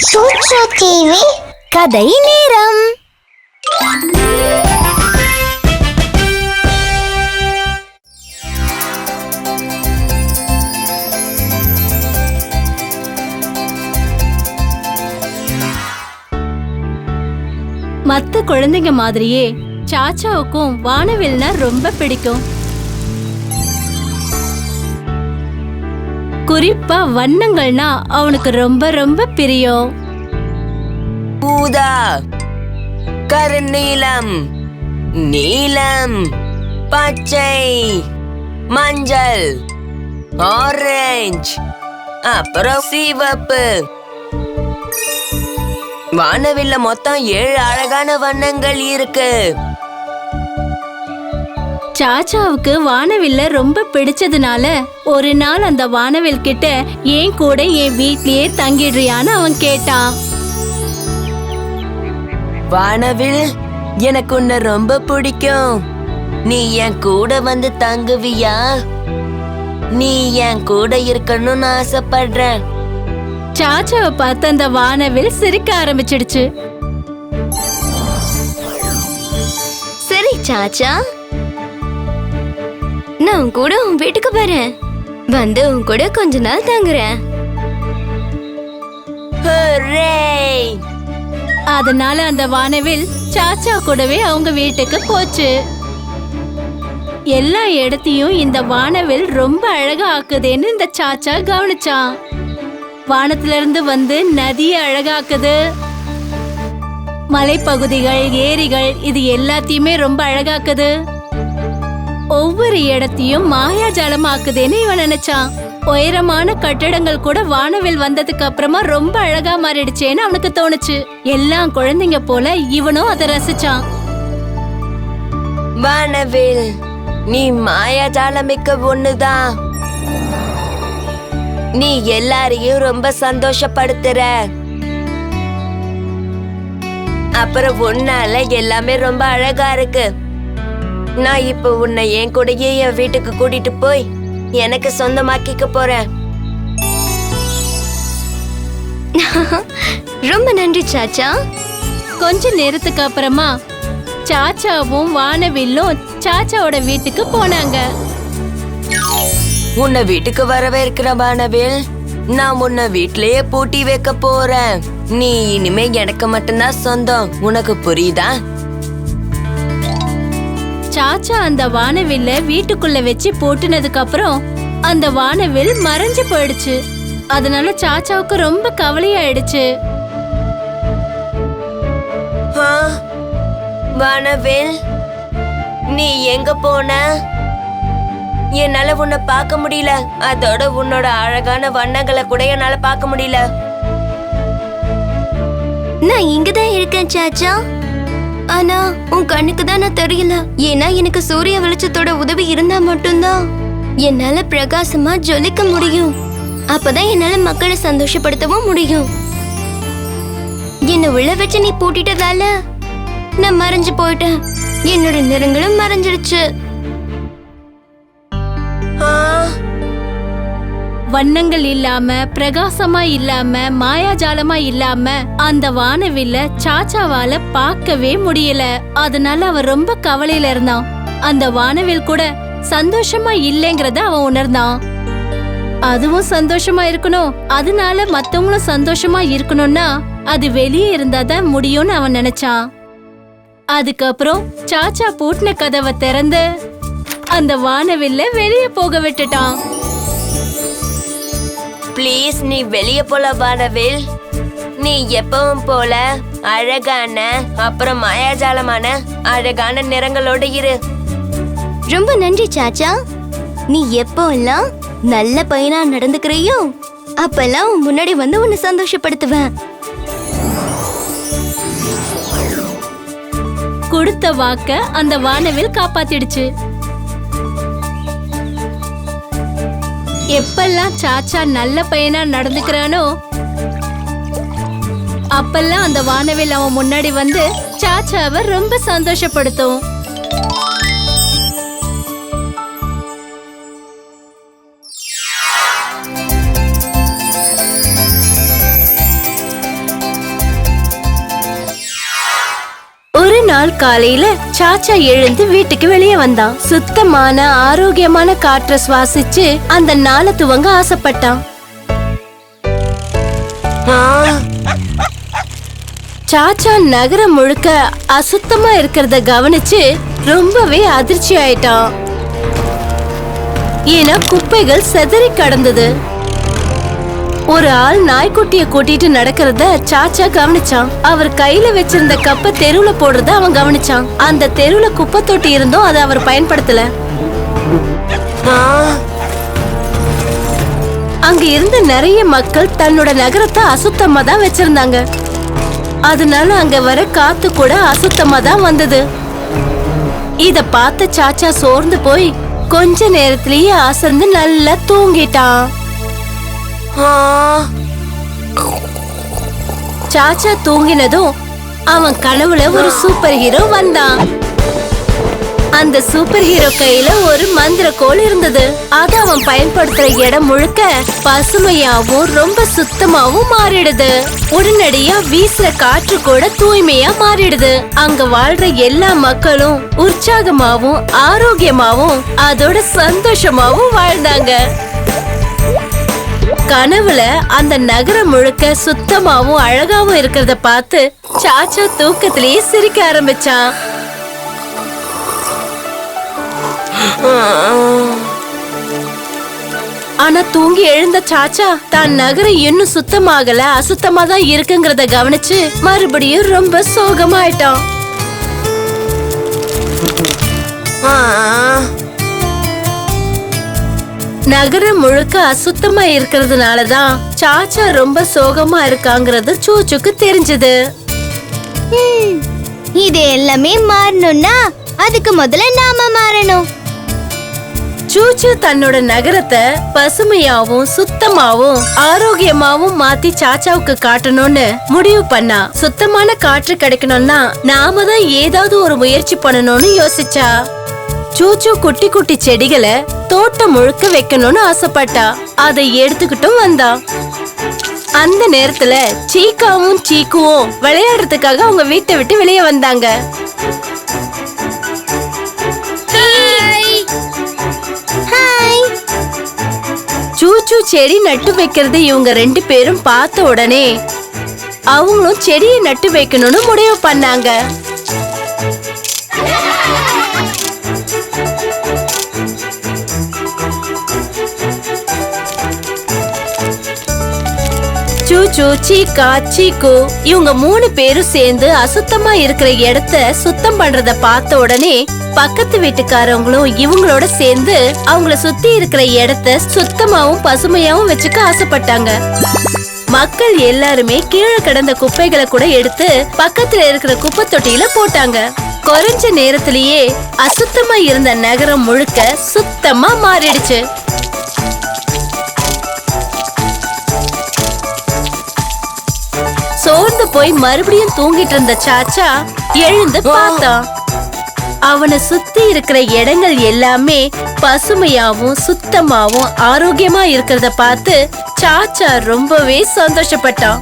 சூட்சு TV கதை நேரம். மத்த குழந்தைங்க மாதிரியே சாச்சாவுக்கும் வானவில்னா ரொம்ப பிடிக்கும். குறிப்பா வண்ணங்கள்னா அவனுக்கு ரொம்ப ரொம்ப பிரியம். ஊதா கருநீலம் நீலம் பச்சை மஞ்சள் ஆரஞ்சு அப்புறம் சிவப்பு. வானவில்ல மொத்தம் ஏழு அழகான வண்ணங்கள் இருக்கு. சாச்சாவுக்கு வானவில்ல ரொம்ப பிடிச்சதுனால ஒரு நாள் அந்த வானவில் கிட்ட ஏன் கூட என் வீட்லயே தங்கிடுறியான்னு அவன் கேட்டான். வானவில் எனக்கு உன்னை ரொம்ப பிடிக்கும். நீ என் கூட வந்து தங்குவியா? நீ என் கூட இருக்கணும்னு ஆசைப்படுறேன். சாச்சாவை பார்த்து அந்த வானவில் சிரிக்க ஆரம்பிச்சிடுச்சு. சரி சாச்சா. நான் உன் கூட உன் வீட்டுக்கு வரேன் வந்து உன் கூட கொஞ்ச நாள் தங்குறேன். ஹூரே! அதனால அந்த வானவில் சாச்சா கூடவே அவங்க வீட்டுக்கு போச்சு. எல்லா இடத்தையும் இந்த வானவில் ரொம்ப அழகா ஆக்குதேன்னு இந்த சாச்சா கவனிச்சான். வானத்துல இருந்து வந்து நதியை அழகாக்குது. மலைப்பகுதிகள் ஏரிகள் இது எல்லாத்தையுமே ரொம்ப அழகாக்குது. ஒவ்வொரு இடத்தையும் மாயாஜாலம் ஆக்குதேன்னு இவன் நினைச்சான். உயரமான கட்டடங்கள் கூட வானவில் வந்ததுக்கு அப்புறமா ரொம்ப அழகா மாறிடுச்சேன்னு அவனுக்கு தோணுச்சு. எல்லா குழந்தைங்க போல இவனும் அதை ரசிச்சான். வானவில் நீ மாயாஜாலமிக்க ஒண்ணுதான் நீ எல்லாரையும் ரொம்ப சந்தோஷப்படுத்துற. அப்புறம் உன்னால எல்லாமே ரொம்ப அழகா இருக்கு. நான் இப்ப உன்னை என் கூடயே என் வீட்டுக்கு கூட்டிட்டு போய் எனக்கு சொந்தமாக்கிக்க போறேன். ரொம்ப நன்றி சாச்சா. கொஞ்ச நேரத்துக்கு அப்புறமா சாச்சாவும் வானவில்லும் சாச்சாவோட வீட்டுக்கு போனாங்க. உன்னை வீட்டுக்கு வரவேற்கிற வானவில் நான் உன்னை வீட்லயே பூட்டி வைக்க போறேன். நீ இனிமே எனக்கு மட்டும்தான் சொந்தம். உனக்கு புரியுதா? சாச்சா அந்த வானவில்ல வீட்டுக்குள்ள வச்சு போட்டுனதுக்கு அப்புறம் அந்த வானவில் மறைஞ்சு போயிடுச்சு. அதனால சாச்சாவுக்கு ரொம்ப கவலையாயிடுச்சு. வானவில் நீ எங்க போன? என்னால உன்னை பார்க்க முடியல. அதோட உன்னோட அழகான வண்ணங்களை கூட என்னால பார்க்க முடியல. நான் இங்கதான் இருக்கேன் சாச்சா. ஆனா உன் கண்ணுக்கு தான் நான் தெரியல. ஏன்னா எனக்கு சூரிய வெளிச்சத்தோட உதவி இருந்தா மட்டும்தான். என்னால பிரகாசமா ஜொலிக்க முடியும். அப்பதான் என்னால மக்களை சந்தோஷப்படுத்தவும் முடியும். என்ன உள்ள வச்சு நீ பூட்டிட்டதால? நான் மறைஞ்சு போயிட்டேன். என்னோட நிறங்களும் மறைஞ்சிடுச்சு வண்ணங்கள் இல்லாம பிரகாசமா இல்லாம மாயாஜாலமா இல்லாம அந்த வானவில்ல சாச்சாவால பார்க்கவே முடியல. அதனால அவன் ரொம்ப கவலையில இருந்தான். அந்த வானவில் கூட சந்தோஷமா இல்லைங்கிறத அவன் உணர்ந்தான். அதுவும் சந்தோஷமா இருக்கணும். அதனால மத்தவங்களும் சந்தோஷமா இருக்கணும்னா அது வெளியே இருந்தாதான் முடியும்னு அவன் நினைச்சான். அதுக்கப்புறம் சாச்சா பூட்டின கதவை திறந்து அந்த வானவில்ல வெளியே போக விட்டுட்டான். ப்ளீஸ் நீ வெளியே போல வானவில் நீ எப்பவும் போல அழகான அப்புறம் மாயாஜாலமான அழகான நிறங்களோட இரு. ரொம்ப நன்றி சாச்சா. நீ எப்போல்லாம் நல்ல பையனா நடந்துக்கிறியோ அப்பெல்லாம் முன்னாடி வந்து உன்னை சந்தோஷப்படுத்துவேன். கொடுத்த வாக்க அந்த வானவில் காப்பாத்திடுச்சு. எப்பெல்லாம் சாச்சா நல்ல பையனா நடந்துக்கிறானோ அப்பெல்லாம் அந்த வானவில் அவன் முன்னாடி வந்து சாச்சாவை ரொம்ப சந்தோஷப்படுத்தும். நாள் காலையில சாச்சா எழுந்து வீட்டுக்கு வெளியே வந்தான். சுத்தமான ஆரோக்கியமான காற்றை சுவாசிச்சு அந்த நாளை துவங்க ஆசைப்பட்டான். சாச்சா நகரம் முழுக்க அசுத்தமா இருக்கிறத கவனிச்சு ரொம்பவே அதிர்ச்சி ஆயிட்டான் ஏன்னா குப்பைகள் செதறி கடந்தது. ஒரு ஆள் நாய்க்குட்டிய கூட்டிட்டு நடக்கிறத சாச்சா கவனிச்சான். அவர் கையில வச்சிருந்த கப்ப தெருவுல போடுறத அவன் கவனிச்சான். அந்த தெருவுல குப்பை தொட்டி இருந்தும் அதை அவர் பயன்படுத்தல. அங்க இருந்த நிறைய மக்கள் தன்னோட நகரத்தை அசுத்தமா தான் வச்சிருந்தாங்க. அதனால அங்க வர காத்து கூட அசுத்தமா தான் வந்தது. இத பார்த்த சாச்சா சோர்ந்து போய் கொஞ்ச நேரத்திலேயே அசந்து நல்லா தூங்கிட்டான். சாச்சா தூங்கினதும் அவன் கனவுல ஒரு சூப்பர் ஹீரோ வந்தான். அந்த சூப்பர் ஹீரோ கையில ஒரு மந்திர கோல் இருந்தது. அது அவன் பயன்படுத்துற இடம் முழுக்க பசுமையாவும் ரொம்ப சுத்தமாவும் மாறிடுது. உடனடியா வீசுற காற்று கூட தூய்மையா மாறிடுது. அங்க வாழ்ற எல்லா மக்களும் உற்சாகமாவும் ஆரோக்கியமாவும் அதோட சந்தோஷமாவும் வாழ்ந்தாங்க. கனவுல அந்த நகரம் முழுக்க சுத்தமாவும் அழகாவும் இருக்கிறத பார்த்து சாச்சா தூக்கத்திலேயே சிரிக்க ஆரம்பிச்சான் ஆனா தூங்கி எழுந்த சாச்சா தான் நகரம் இன்னும் சுத்தமாகல அசுத்தமா தான் இருக்குங்கிறத கவனிச்சு மறுபடியும் ரொம்ப சோகமாயிட்டான் ஆ. நகரம் முழுக்க அசுத்தமா இருக்கிறதுனால தான் சாச்சா ரொம்ப சோகமா இருக்காங்கிறது சூச்சுக்கு தெரிஞ்சது. இது எல்லாமே மாறணும்னா அதுக்கு முதல்ல நாம மாறணும். சூச்சு தன்னோட நகரத்தை பசுமையாவும் சுத்தமாவும் ஆரோக்கியமாவும் மாத்தி சாச்சாவுக்கு காட்டணும்னு முடிவு பண்ணா. சுத்தமான காற்று கிடைக்கணும்னா நாம தான் ஏதாவது ஒரு முயற்சி பண்ணணும்னு யோசிச்சா. சூச்சு குட்டி குட்டி செடிகளை தோட்டம் முழுக்க வைக்கணும்னு ஆசைப்பட்டா. அதை எடுத்துக்கிட்டும் வந்தா. அந்த நேரத்துல சீக்காவும் சீக்குவும் விளையாடுறதுக்காக அவங்க வீட்டை விட்டு வெளியே வந்தாங்க. சூச்சு செடி நட்டு வைக்கிறத இவங்க ரெண்டு பேரும் பார்த்த உடனே அவங்களும் செடியை நட்டு வைக்கணும்னு முடிவு பண்ணாங்க. சூச்சு சீக்கா சீக்கு இவங்க மூணு பேரும் சேர்ந்து அசுத்தமா இருக்கிற இடத்த சுத்தம் பண்றத பார்த்த உடனே பக்கத்து வீட்டுக்காரவங்களும் இவங்களோட சேர்ந்து அவங்கள சுத்தி இருக்கிற இடத்த சுத்தமாவும் பசுமையாவும் வச்சுக்க ஆசைப்பட்டாங்க. மக்கள் எல்லாருமே கீழே கிடந்த குப்பைகளை கூட எடுத்து பக்கத்துல இருக்கிற குப்பை தொட்டியில போட்டாங்க. குறைஞ்ச நேரத்திலேயே அசுத்தமா இருந்த நகரம் முழுக்க சுத்தமா மாறிடுச்சு. போய் மறுபடியும் தூங்கிட்டு இருந்த சாச்சா எழுந்து பார்த்தான் அவனை சுத்தி இருக்கிற இடங்கள் எல்லாமே பசுமையாவும் சுத்தமாவும் ஆரோக்கியமா இருக்கிறத பார்த்து சாச்சா ரொம்பவே சந்தோஷப்பட்டான்!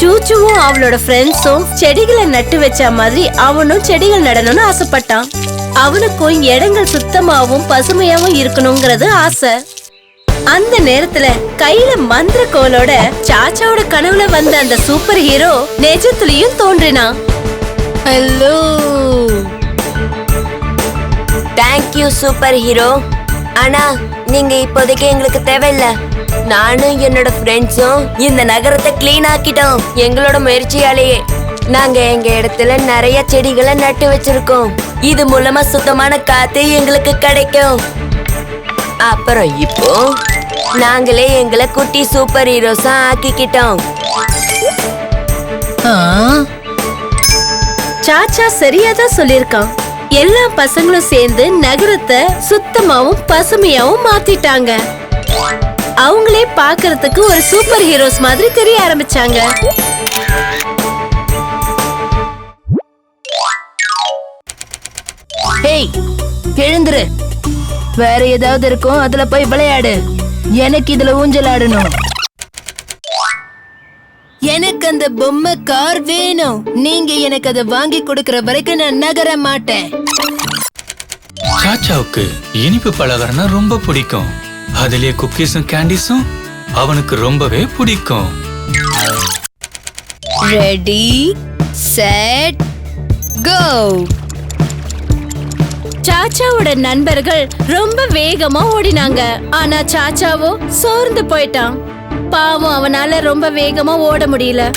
சூச்சுவும் அவளோட ஃப்ரெண்ட்ஸும் செடிகளை நட்டு வச்ச மாதிரி அவனும் செடிகள் நடணும்னு ஆசைப்பட்டான். அவனுக்கும் இடங்கள் சுத்தமாவும் பசுமையாவும் இருக்கணுங்கிறது ஆசை. அந்த நேரத்துல கையில மந்திர கோலோட சாச்சாவோட கனவுல வந்த அந்த சூப்பர் ஹீரோ நெஜத்துலயும் தோன்றினான் ஹலோ. Thank you super hero. ஆனா நீங்க இப்போதைக்கு எங்களுக்கு தேவையில்ல. நானும் என்னோட ஃப்ரெண்ட்ஸும் இந்த நகரத்தை க்ளீன் ஆக்கிட்டோம். எங்களோட முயற்சியாலேயே. நாங்க எங்க இடத்துல நிறைய செடிகளை நட்டு வச்சிருக்கோம். இது மூலமா சுத்தமான காத்து எங்களுக்கு கிடைக்கும். அப்புறம் இப்போ நாங்களே எங்களை குட்டி சூப்பர் ஹீரோஸா ஆக்கிக்கிட்டோம். சாச்சா சரியாதான் சொல்லிருக்கான் எல்லா பசங்களும் சேர்ந்து நகரத்தை சுத்தமாவும் பசுமையாவும் மாத்திட்டாங்க. அவங்களே பார்க்கிறதுக்கு ஒரு சூப்பர் ஹீரோஸ் மாதிரி தெரிய ஆரம்பிச்சாங்க. ஹேய் எழுந்துரு. வேற ஏதாவது இருக்கும் அதுல போய் விளையாடு. எனக்கு இதுல ஊஞ்சல் ஆடணும். எனக்கு அந்த பொம்மை கார் வேணும். நீங்க எனக்கு அதை வாங்கி கொடுக்கற வரைக்கும் நான் நகர மாட்டேன். சாச்சாவுக்கு இனிப்பு பலகாரம்னா ரொம்ப பிடிக்கும். அதுலயே குக்கீஸும் கேண்டிஸும் அவனுக்கு ரொம்பவே பிடிக்கும். ரெடி செட் கோ சாச்சாவோட நண்பர்கள் ரொம்ப வேகமா ஓடினாங்க. ஆனா சாச்சாவோ சோர்ந்து போயிட்டான். பாவம் அவனால ரொம்ப வேகமா ஓட முடியல.